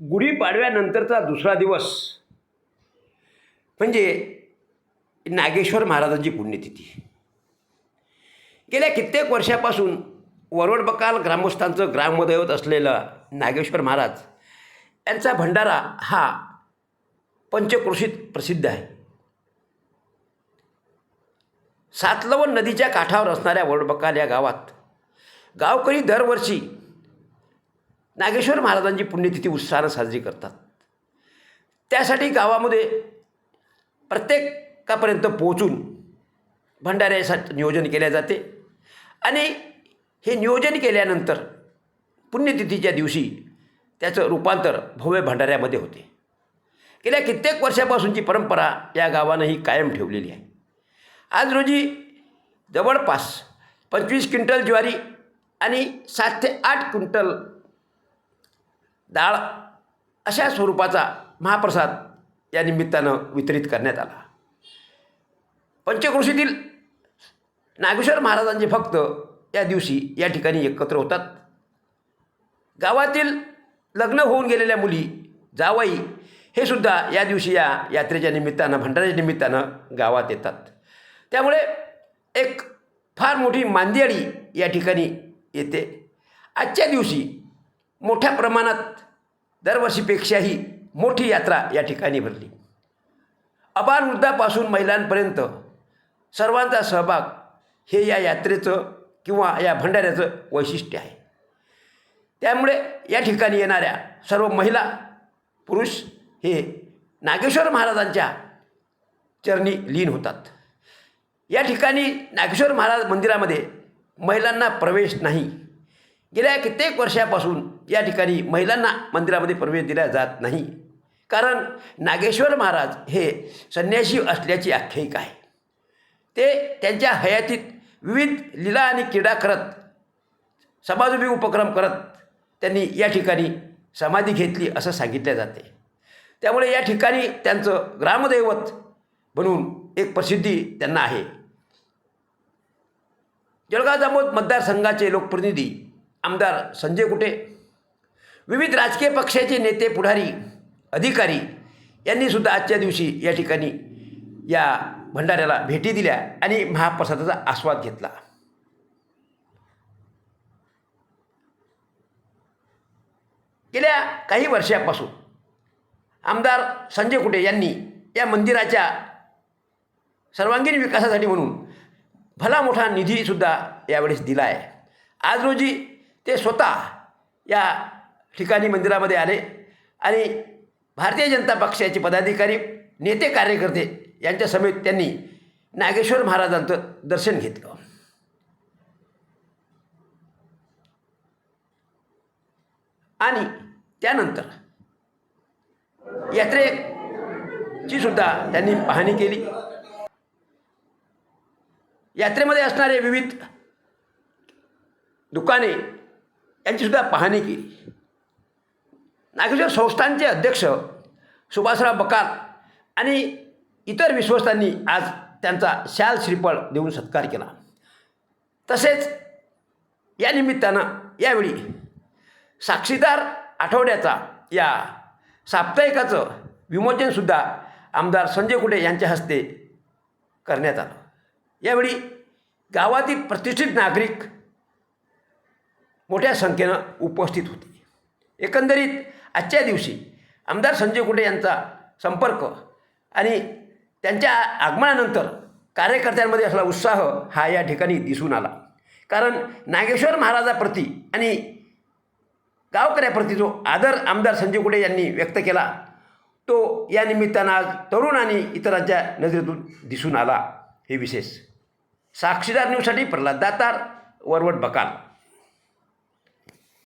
गुढीपाडव्यानंतरचा दुसरा दिवस. म्हणजे नागेश्वर महाराजांची पुण्यतिथी. गेल्या कित्येक वर्षापासून वरवड बकाल ग्रामस्थांचं ग्रामदैवत असलेलं नागेश्वर महाराज यांचा भंडारा हा पंचक्रोशीत प्रसिद्ध आहे. सातलवण नदीच्या काठावर असणाऱ्या वडबकाल या गावात गावकरी दरवर्षी नागेश्वर महाराजांची पुण्यतिथी उत्साहानं साजरी करतात. त्यासाठी गावामध्ये प्रत्येकापर्यंत पोहोचून भंडाऱ्यासाठी नियोजन केले जाते. आणि हे नियोजन केल्यानंतर पुण्यतिथीच्या दिवशी त्याचं रूपांतर भव्य भंडाऱ्यामध्ये होते. गेल्या कित्येक वर्षापासूनची परंपरा या गावानं ही कायम ठेवलेली आहे. आज रोजी जवळपास पंचवीस क्विंटल ज्वारी आणि सात ते आठ क्विंटल डाळ अशा स्वरूपाचा महाप्रसाद या निमित्तानं वितरित करण्यात आला. पंचकृषीतील नागेश्वर महाराजांचे भक्त या दिवशी या ठिकाणी एकत्र होतात. गावातील लग्न होऊन गेलेल्या मुली जावाई हे सुद्धा या दिवशी या यात्रेच्या निमित्तानं भंडाऱ्याच्या निमित्तानं गावात येतात. त्यामुळे एक फार मोठी मांदियाळी या ठिकाणी येते. आजच्या दिवशी मोठ्या प्रमाणात दरवर्षीपेक्षाही मोठी यात्रा या ठिकाणी भरली. अपार वृद्धापासून महिलांपर्यंत सर्वांचा सहभाग हे या यात्रेचं किंवा या भंडाऱ्याचं वैशिष्ट्य आहे. त्यामुळे या ठिकाणी येणाऱ्या सर्व महिला पुरुष हे नागेश्वर महाराजांच्या चरणी लीन होतात. या ठिकाणी नागेश्वर महाराज मंदिरामध्ये महिलांना प्रवेश नाही. गेल्या कित्येक वर्षापासून या ठिकाणी महिलांना मंदिरामध्ये प्रवेश दिला जात नाही. कारण नागेश्वर महाराज हे संन्यासी असल्याची आख्यायिका आहे. ते त्यांच्या हयातीत विविध लीला आणि क्रीडा करत समाजोपयोगी उपक्रम करत त्यांनी या ठिकाणी समाधी घेतली असं सांगितले जाते. त्यामुळे या ठिकाणी त्यांचं ग्रामदैवत म्हणून एक प्रसिद्धी त्यांना आहे. जळगाव जामोद मतदारसंघाचे लोकप्रतिनिधी आमदार संजय कुटे विविध राजकीय पक्षाचे नेते पुढारी अधिकारी यांनी सुद्धा आजच्या दिवशी या ठिकाणी या भंडाऱ्याला भेटी दिल्या आणि महाप्रसादाचा आस्वाद घेतला. गेल्या काही वर्षापासून आमदार संजय कुटे यांनी या मंदिराच्या सर्वांगीण विकासासाठी म्हणून भला मोठा निधीसुद्धा यावेळेस दिला आहे आज रोजी ते स्वतः या ठिकाणी मंदिरामध्ये आले आणि भारतीय जनता पक्षाचे पदाधिकारी नेते कार्यकर्ते यांच्या समेत त्यांनी नागेश्वर महाराजांचं दर्शन घेतलं. आणि त्यानंतर यात्रेची सुद्धा त्यांनी पाहणी केली. यात्रेमध्ये असणारे विविध दुकाने यांचीसुद्धा पाहणी केली. नागेश्वर संस्थांचे अध्यक्ष सुभाषराव बकाल आणि इतर विश्वस्तांनी आज त्यांचा शाल श्रीफळ देऊन सत्कार केला. तसेच या निमित्तानं यावेळी साक्षीदार आठवड्याचा या साप्ताहिकाचं विमोचनसुद्धा आमदार संजय कुटे यांच्या हस्ते करण्यात आलं. यावेळी गावातील प्रतिष्ठित नागरिक मोठ्या संख्येनं उपस्थित होती. एकंदरीत आजच्या दिवशी आमदार संजय कुटे यांचा संपर्क आणि त्यांच्या आगमनानंतर कार्यकर्त्यांमध्ये असला उत्साह हा या ठिकाणी दिसून आला. कारण नागेश्वर महाराजाप्रती आणि गावकऱ्याप्रती जो आदर आमदार संजय कुटे यांनी व्यक्त केला तो या निमित्तानं आज तरुण आणि इतरांच्या नजरेतून दिसून आला. हे विशेष. साक्षीदार न्यूजसाठी प्रल्हाद दातार वरवट बकाल.